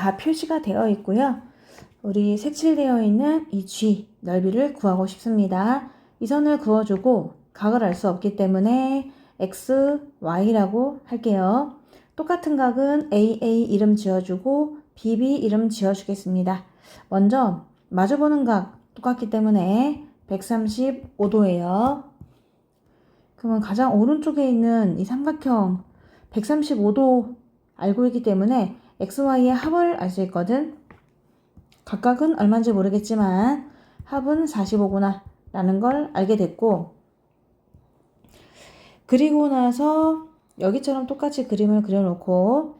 다 표시가 되어 있고요. 우리 색칠되어 있는 이 G 넓이를 구하고 싶습니다. 이 선을 그어주고 각을 알 수 없기 때문에 X, Y라고 할게요. 똑같은 각은 AA 이름 지어주고 BB 이름 지어주겠습니다. 먼저 마주보는 각 똑같기 때문에 135도예요. 그러면 가장 오른쪽에 있는 이 삼각형 135도 알고 있기 때문에 XY의 합을 알 수 있거든. 각각은 얼마인지 모르겠지만 합은 45구나 라는 걸 알게 됐고 그리고 나서 여기처럼 똑같이 그림을 그려놓고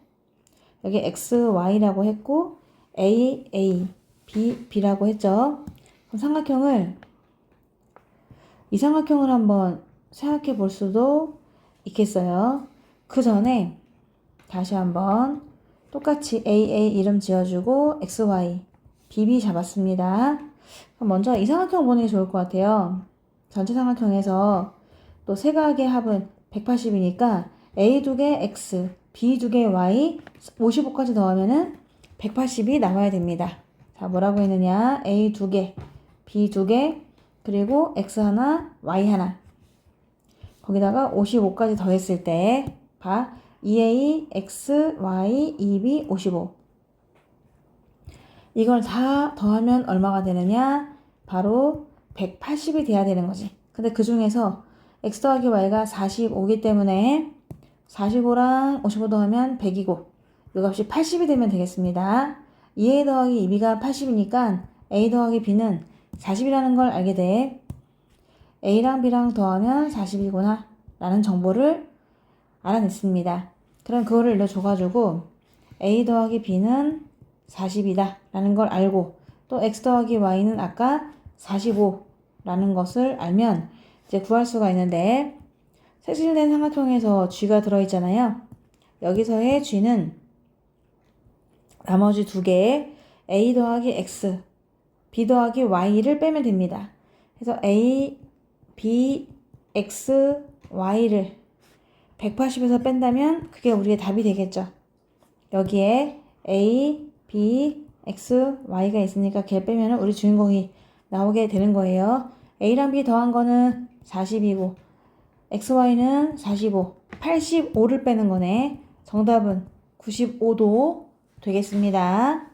여기 X, Y라고 했고 A, A, B, B라고 했죠. 그럼 삼각형을 이 삼각형을 한번 생각해 볼 수도 있겠어요. 그 전에 다시 한번 똑같이 AA 이름 지어주고 XY, BB 잡았습니다. 먼저 이 삼각형 보는 게 좋을 것 같아요. 전체 삼각형에서 또 세 각의 합은 180이니까 A 두 개 X, B 두 개 Y, 55까지 더하면은 180이 나와야 됩니다. 자, 뭐라고 했느냐? A 두 개, B 두 개, 그리고 X 하나, Y 하나. 거기다가 55까지 더했을 때, 봐. 2A, X, Y, 2B, 55. 이걸 다 더하면 얼마가 되느냐? 바로 180이 돼야 되는 거지. 근데 그 중에서 x 더하기 y가 45이기 때문에 45랑 55 더하면 100이고 이 값이 80이 되면 되겠습니다. 2a 더하기 2b가 80이니까 a 더하기 b는 40이라는 걸 알게 돼. a랑 b랑 더하면 40이구나 라는 정보를 알아냈습니다. 그럼 그거를 일러줘가지고 a 더하기 b는 40이다 라는 걸 알고 또 x 더하기 y는 아까 45라는 것을 알면 이제 구할 수가 있는데 색칠된 삼각형에서 g가 들어있잖아요. 여기서의 g는 나머지 두 개의 a 더하기 x, b 더하기 y를 빼면 됩니다. 그래서 a, b, x, y를 180에서 뺀다면 그게 우리의 답이 되겠죠. 여기에 a, b, x, y가 있으니까 걔 빼면 우리 주인공이 나오게 되는 거예요. a랑 b 더한 거는 40이고 xy는 45, 85를 빼는 거네. 정답은 95도 되겠습니다.